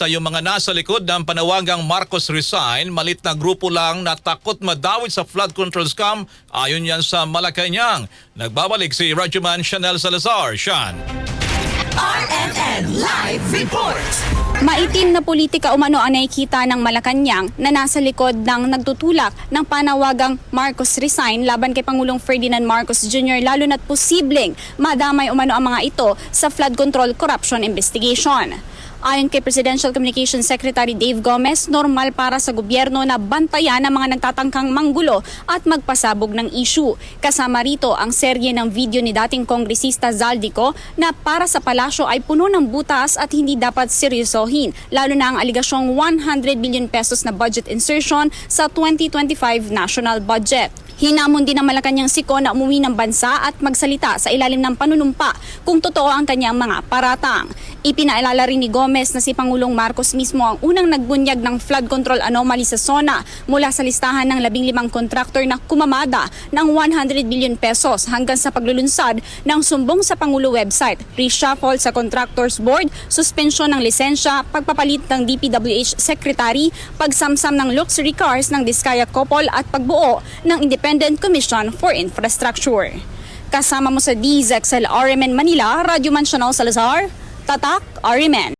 Umasa yung mga nasa likod ng panawagang Marcos Resign, malit na grupo lang na takot madawit sa flood control scam ayon yan sa Malacanang. Nagbabalik si Rajuman Chanel Salazar. Shan. RMN Live Report. Maitim na politika umano ang nakikita ng Malacanang na nasa likod ng nagtutulak ng panawagang Marcos Resign laban kay Pangulong Ferdinand Marcos Jr. lalo na't posibleng madamay umano ang mga ito sa flood control corruption investigation. Ayon kay Presidential Communications Secretary Dave Gomez, normal para sa gobyerno na bantayan ang mga nagtatangkang manggulo at magpasabog ng issue. Kasama rito ang serye ng video ni dating kongresista Zaldico na para sa palasyo ay puno ng butas at hindi dapat seryosohin, lalo na ang aligasyong 100 billion pesos na budget insertion sa 2025 national budget. Hinamon din ng Malacanang Siko na umuwi ng bansa at magsalita sa ilalim ng panunumpa kung totoo ang kanyang mga paratang. Ipinaalala rin ni Gomez na si Pangulong Marcos mismo ang unang nagbunyag ng flood control anomaly sa SONA mula sa listahan ng labing limang kontraktor na kumamada ng 100 billion pesos hanggang sa paglulunsad ng sumbong sa Pangulo website, reshuffle sa contractors board, suspensyon ng lisensya, pagpapalit ng DPWH secretary, pagsamsam ng luxury cars ng Diskaya Couple at pagbuo ng Independent Commission for Infrastructure. Kasama mo sa DZXL RMN Manila, Radyo Man Salazar, Tatak RMN.